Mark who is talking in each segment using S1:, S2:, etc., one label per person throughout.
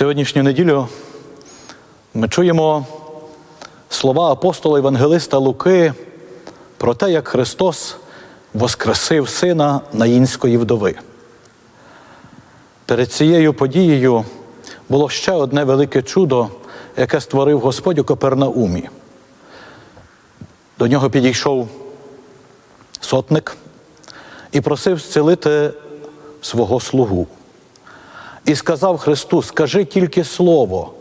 S1: Сьогоднішню неділю ми чуємо слова апостола Євангелиста Луки про те, як Христос воскресив сина Наїнської вдови. Перед цією подією було ще одне велике чудо, яке створив Господь у Капернаумі. До нього підійшов сотник і просив зцілити свого слугу. І сказав Христу: Скажи тільки слово,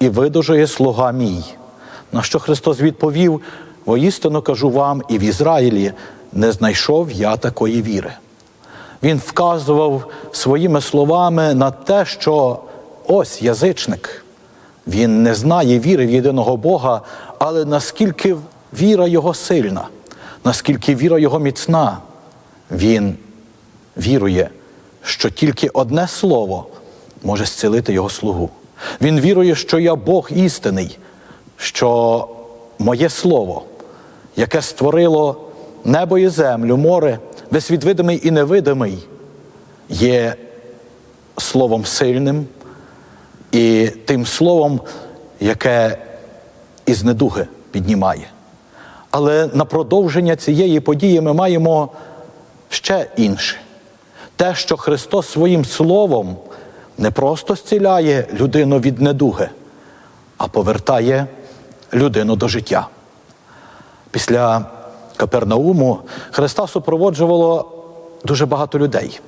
S1: і видужує слуга мій. На що Христос відповів: воістину кажу вам, і в Ізраїлі не знайшов я такої віри. Він вказував своїми словами на те, що ось язичник, він не знає віри в єдиного Бога, але наскільки віра його сильна, наскільки віра його міцна, він вірує, що тільки одне слово може зцілити його слугу. Він вірує, що я Бог істинний, що моє слово, яке створило небо і землю, море, весь відвидимий і невидимий, є словом сильним і тим словом, яке із недуги піднімає. Але на продовження цієї події ми маємо ще інше. Те, що Христос своїм Словом не просто зціляє людину від недуги, а повертає людину до життя. Після Капернауму Христа супроводжувало дуже багато людей.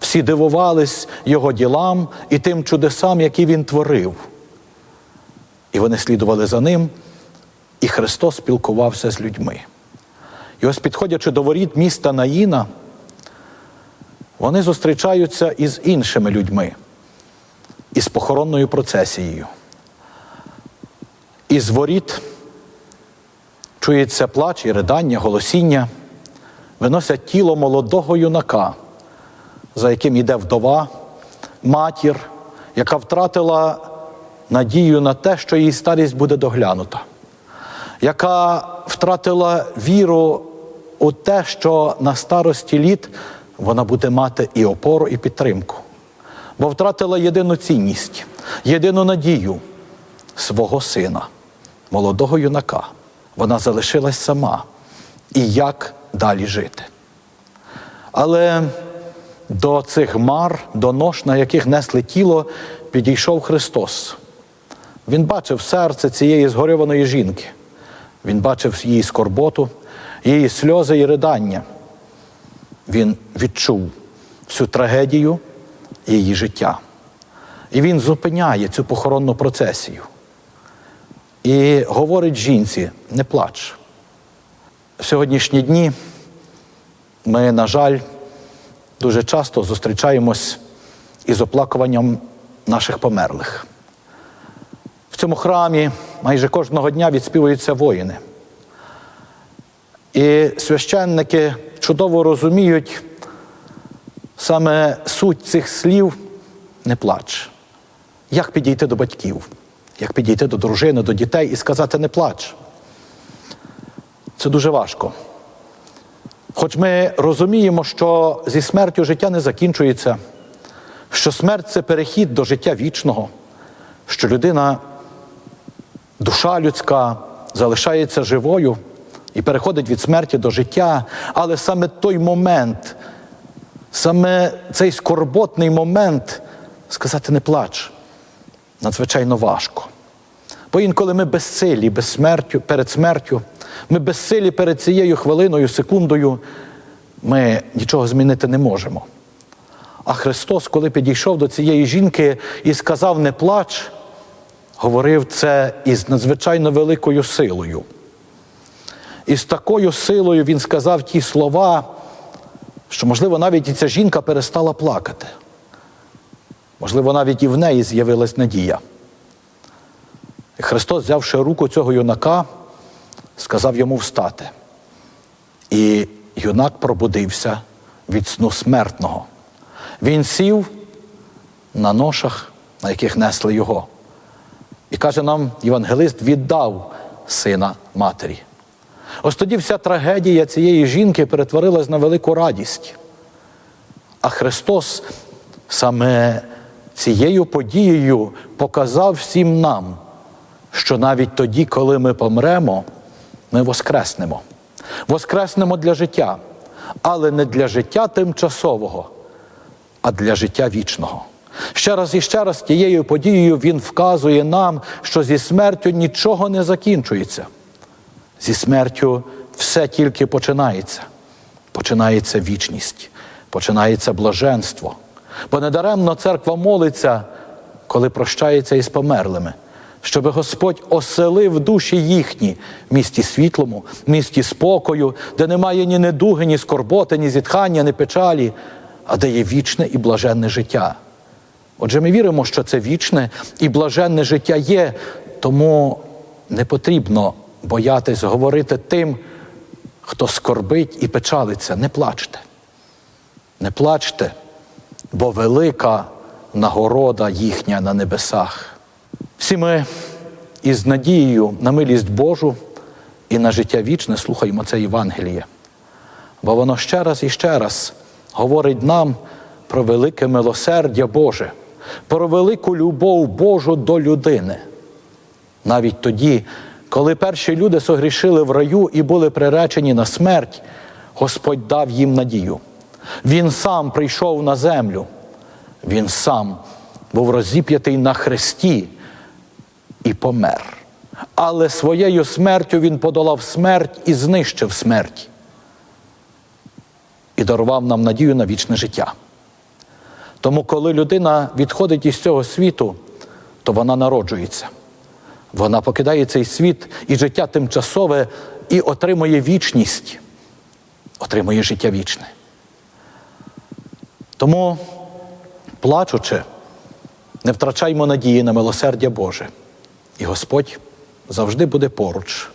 S1: Всі дивувались Його ділам і тим чудесам, які Він творив. І вони слідували за ним, і Христос спілкувався з людьми. І ось, підходячи до воріт міста Наїна, вони зустрічаються із іншими людьми, із похоронною процесією. Із воріт чується плач і ридання, голосіння, виносять тіло молодого юнака, за яким йде вдова, матір, яка втратила надію на те, що її старість буде доглянута, яка втратила віру у те, що на старості літ вона буде мати і опору, і підтримку, бо втратила єдину цінність, єдину надію свого сина, молодого юнака. Вона залишилась сама. І як далі жити? Але до цих мар, до нож, на яких несли тіло, підійшов Христос. Він бачив серце цієї згорюваної жінки. Він бачив її скорботу, її сльози і ридання. Він відчув всю трагедію її життя. І він зупиняє цю похоронну процесію. І говорить жінці: не плач. В сьогоднішні дні ми, на жаль, дуже часто зустрічаємось із оплакуванням наших померлих. В цьому храмі майже кожного дня відспівуються воїни. І священники чудово розуміють саме суть цих слів не плач. Як підійти до батьків, як підійти до дружини, до дітей і сказати не плач. Це дуже важко. Хоч ми розуміємо, що зі смертю життя не закінчується, що смерть це перехід до життя вічного, що людина, душа людська залишається живою і переходить від смерті до життя, але саме той момент, саме цей скорботний момент сказати не плач, надзвичайно важко. Бо інколи ми безсилі без смертю, перед смертю, ми безсилі перед цією хвилиною, секундою, ми нічого змінити не можемо. А Христос, коли підійшов до цієї жінки і сказав не плач, говорив це із надзвичайно великою силою. І з такою силою він сказав ті слова, що, можливо, навіть і ця жінка перестала плакати. Можливо, навіть і в неї з'явилась надія. І Христос, взявши руку цього юнака, сказав йому встати. І юнак пробудився від сну смертного. Він сів на ношах, на яких несли його. І каже нам, євангелист віддав сина матері. Ось тоді вся трагедія цієї жінки перетворилась на велику радість. А Христос саме цією подією показав всім нам, що навіть тоді, коли ми помремо, ми воскреснемо. Воскреснемо для життя, але не для життя тимчасового, а для життя вічного. Ще раз і ще раз тією подією він вказує нам, що зі смертю нічого не закінчується. Зі смертю все тільки починається. Починається вічність, починається блаженство. Бо недаремно церква молиться, коли прощається із померлими, щоб Господь оселив душі їхні в місті світлому, в місті спокою, де немає ні недуги, ні скорботи, ні зітхання, ні печалі, а де є вічне і блаженне життя. Отже, ми віримо, що це вічне і блаженне життя є, тому не потрібно боятись говорити тим, хто скорбить і печалиться. Не плачте. Не плачте, бо велика нагорода їхня на небесах. Всі ми із надією на милість Божу і на життя вічне слухаємо це Євангеліє. Бо воно ще раз і ще раз говорить нам про велике милосердя Боже, про велику любов Божу до людини. Навіть тоді, коли перші люди согрішили в раю і були приречені на смерть, Господь дав їм надію. Він сам прийшов на землю, він сам був розіп'ятий на хресті і помер. Але своєю смертю він подолав смерть і знищив смерть. І дарував нам надію на вічне життя. Тому, коли людина відходить із цього світу, то вона народжується. Вона покидає цей світ і життя тимчасове і отримує вічність, отримує життя вічне. Тому, плачучи, не втрачаймо надії на милосердя Боже. І Господь завжди буде поруч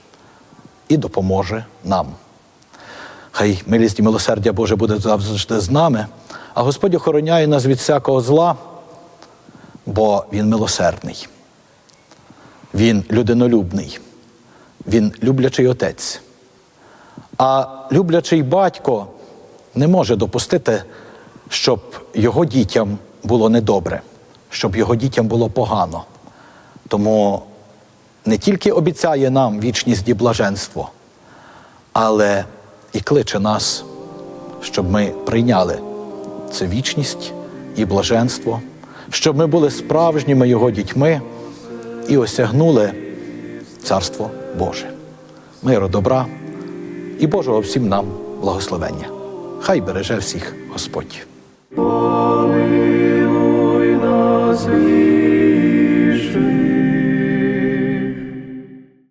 S1: і допоможе нам. Хай милість і милосердя Боже буде завжди з нами, а Господь охороняє нас від всякого зла, бо Він милосердний. Він людинолюбний, він люблячий отець. А люблячий батько не може допустити, щоб його дітям було недобре, щоб його дітям було погано. Тому не тільки обіцяє нам вічність і блаженство, але і кличе нас, щоб ми прийняли цю вічність і блаженство, щоб ми були справжніми його дітьми і осягнули Царство Боже, миру, добра і Божого всім нам благословення. Хай береже всіх Господь.
S2: Помилуй нас,